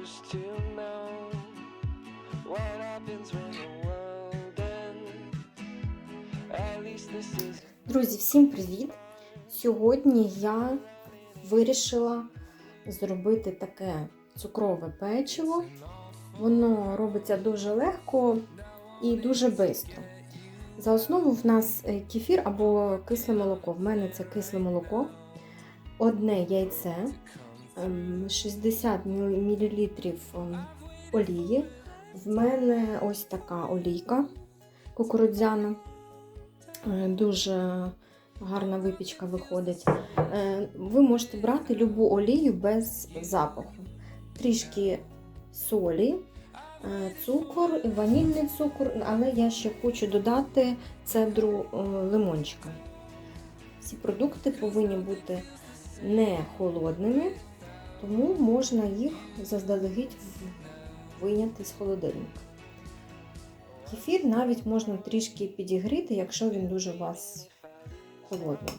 used to know what happens when the world ends. At least this is Друзі, всім привіт! Сьогодні я вирішила зробити таке цукрове печиво. Воно робиться дуже легко і дуже швидко. За основу в нас е, кефір або кисле молоко. В мене це кисле молоко, одне яйце, 60 мл ем, олії. В мене ось така олійка кукурудзяна. Е, Дуже гарна випічка виходить. Е, Ви можете брати любу олію без запаху. Трішки солі, е, цукор, ванільний цукор, але я ще хочу додати цедру лимончика. Ці продукти повинні бути не холодними, тому можна їх заздалегідь вийняти з холодильника. Кефір навіть можна трішки підігріти, якщо він дуже у вас холодний.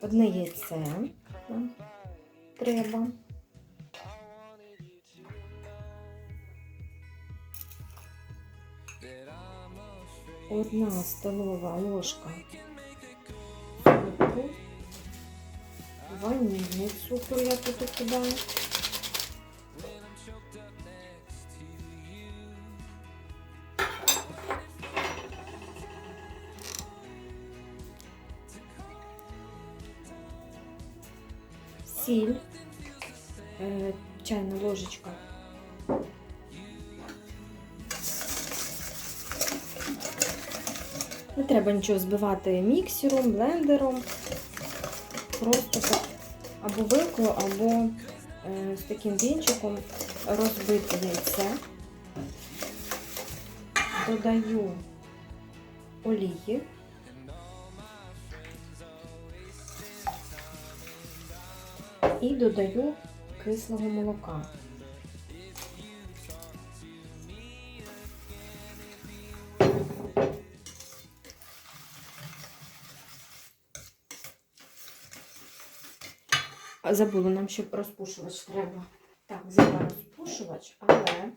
Одне яйце нам треба. Одна столова ложка Ванільний цукор я тут кидаю. сіль, е, чайна ложечка. Не треба нічого збивати міксером, блендером. Просто так або вилкою, або е, з таким вінчиком розбити яйце. Додаю олії. і додаю кислого молока. Забула, нам ще розпушувач треба. Так, взяла розпушувач, але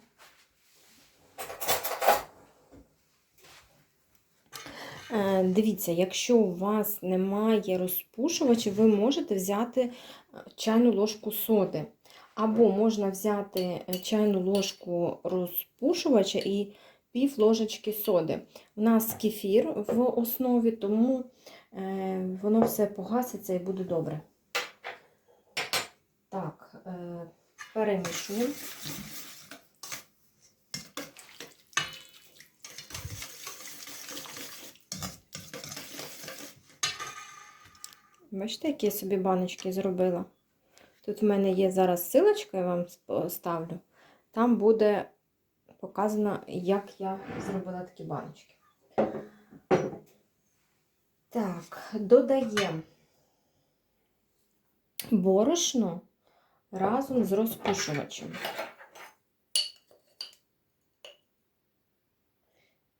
Е, Дивіться, якщо у вас немає розпушувача, ви можете взяти е, чайну ложку соди. Або можна взяти е, чайну ложку розпушувача і пів ложечки соди. У нас кефір в основі, тому воно все погаситься і буде добре. Так, е, перемішуємо. Бачите, які я собі баночки зробила? Тут в мене є зараз силочка, я вам ставлю. Там буде показано, як я зробила такі баночки. Так, додаємо борошно разом з розпушувачем.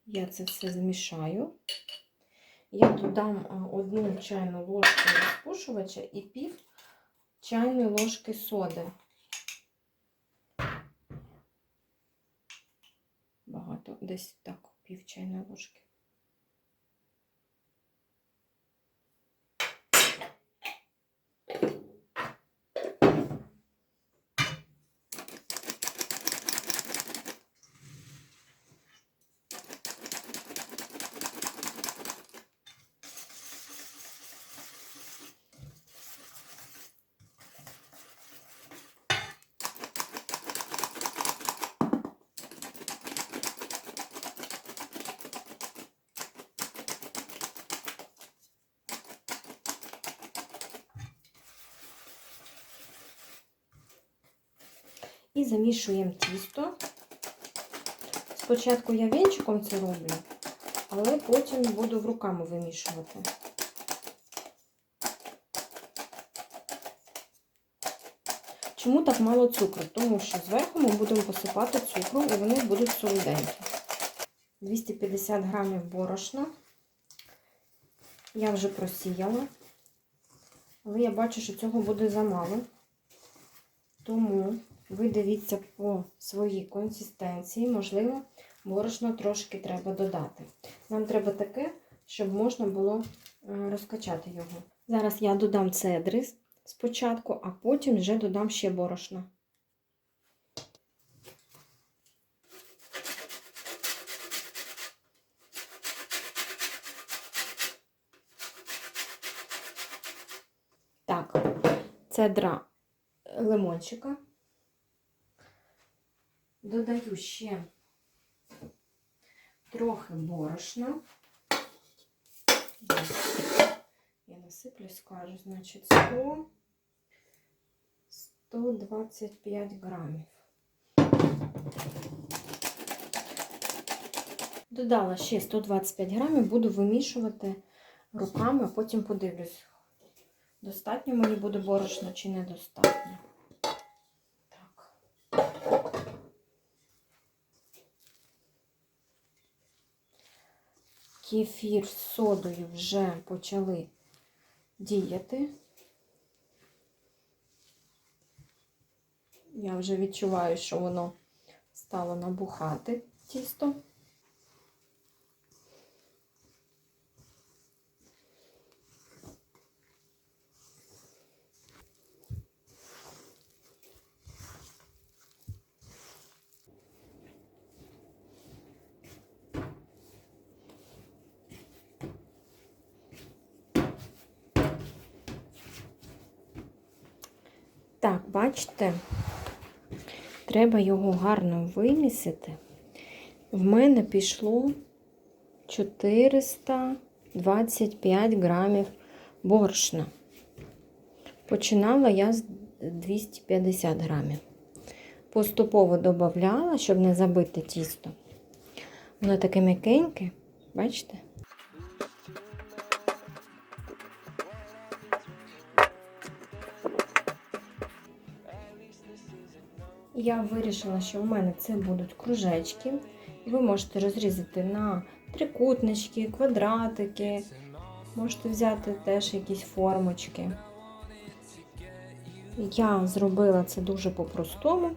Я це все змішаю. Я додам одну чайну ложку розпушувача і пів чайної ложки соди. Багато, десь так, пів чайної ложки. І замішуємо тісто. Спочатку я вінчиком це роблю, але потім буду в руками вимішувати. Чому так мало цукру? Тому що зверху ми будемо посипати цукром і вони будуть солоденькі. 250 грамів борошна. Я вже просіяла, але я бачу, що цього буде замало. Тому Ви дивіться по своїй консистенції, можливо, борошно трошки треба додати. Нам треба таке, щоб можна було е, розкачати його. Зараз я додам цедри спочатку, а потім вже додам ще борошно. Так, цедра лимончика. Додаю ще трохи борошна. Я насиплю, скажу, значить 100, 125 грамів. Додала ще 125 грамів, буду вимішувати руками, а потім подивлюсь, достатньо мені буде борошна чи недостатньо. Так. Кефір з содою вже почали діяти. Я вже відчуваю, що воно стало набухати тісто. Так, бачите, треба його гарно вимісити. В мене пішло 425 грамів борщна. Починала я з 250 грамів. Поступово додавала, щоб не забити тісто. Воно таке м'якеньке, бачите? Я вирішила, що в мене це будуть кружечки. Ви можете розрізати на трикутнички, квадратики. Можете взяти теж якісь формочки. Я зробила це дуже по-простому.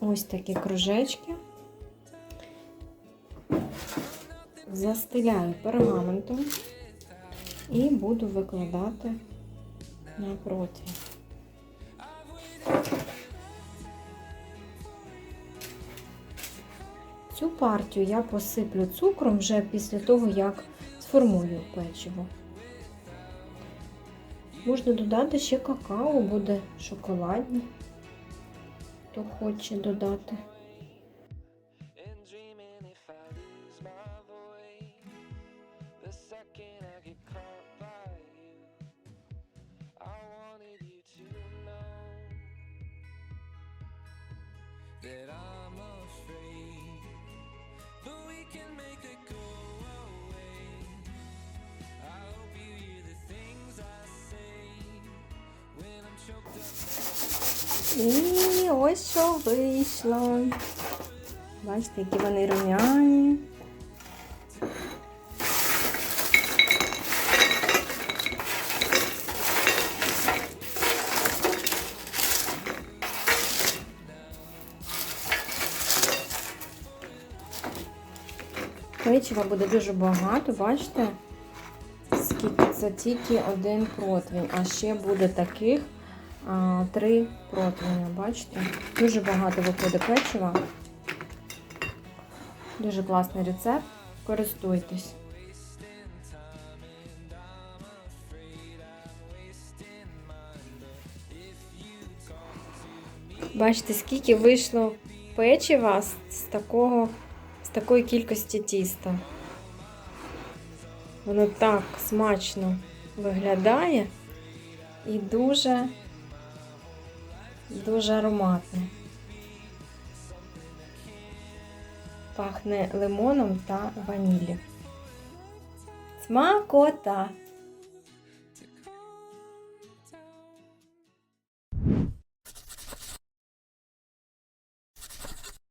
Ось такі кружечки. Застеляю пергаментом і буду викладати на противень. Цю партію я посиплю цукром вже після того, як сформую печиво. Можна додати ще какао, буде шоколадні, хто хоче додати. that I'm afraid, but we can make it go away. I hope you hear the things I say when I'm choked up. І ось що вийшло. Бачите, які вони румяні. Печива буде дуже багато, бачите? Скільки це тільки один противень, а ще буде таких а, три противня, бачите? Дуже багато виходить печива. Дуже класний рецепт. Користуйтесь. Бачите, скільки вийшло печива з, такого, такої кількості тіста. Воно так смачно виглядає і дуже, дуже ароматне. Пахне лимоном та ваніллю. Смакота!